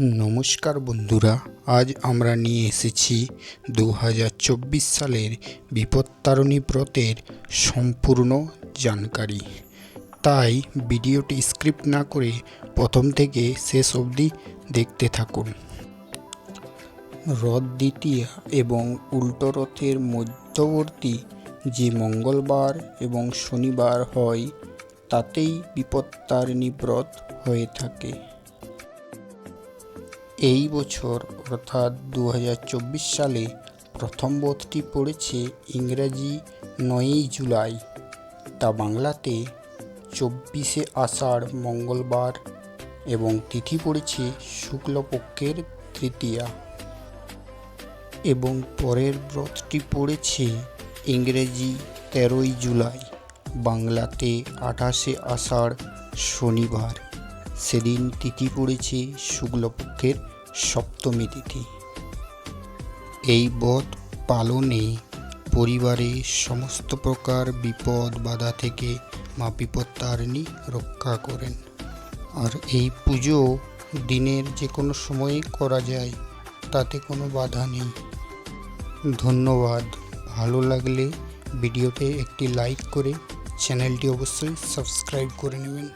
নমস্কার বন্ধুরা, আজ আমরা নিয়ে এসেছি দু হাজার চব্বিশ সালের বিপত্তারণী ব্রতের সম্পূর্ণ জানকারি। তাই ভিডিওটি স্ক্রিপ্ট না করে প্রথম থেকে শেষ অবধি দেখতে থাকুন। রথ দ্বিতীয়া এবং উল্টো রথের মধ্যবর্তী যে মঙ্গলবার এবং শনিবার হয়, তাতেই বিপত্তারিণী ব্রত হয়ে থাকে। এই বছর, অর্থাৎ দু হাজার চব্বিশ সালে, প্রথম বোধটি পড়েছে ইংরাজি নয়ই জুলাই। তা বাংলাতে চব্বিশে আষাঢ় মঙ্গলবার এবং তিথি পড়েছে শুক্লপক্ষের তৃতীয়া। এবং পরের ব্রতটি পড়েছে ইংরেজি তেরোই জুলাই, বাংলাতে আঠাশে আষাঢ় শনিবার। সেদিন তিথি পড়েছে শুক্লপক্ষের সপ্তমী তিথি। এই বধ পালনে পরিবারে সমস্ত প্রকার বিপদ বাধা থেকে মা বিপত্তারিণী রক্ষা করেন। আর এই পুজো দিনের যে কোনো সময়ে করা যায়, তাতে কোনো বাধা নেই। ধন্যবাদ। ভালো লাগলে ভিডিওতে একটি লাইক করে চ্যানেলটি অবশ্যই সাবস্ক্রাইব করে নেবেন।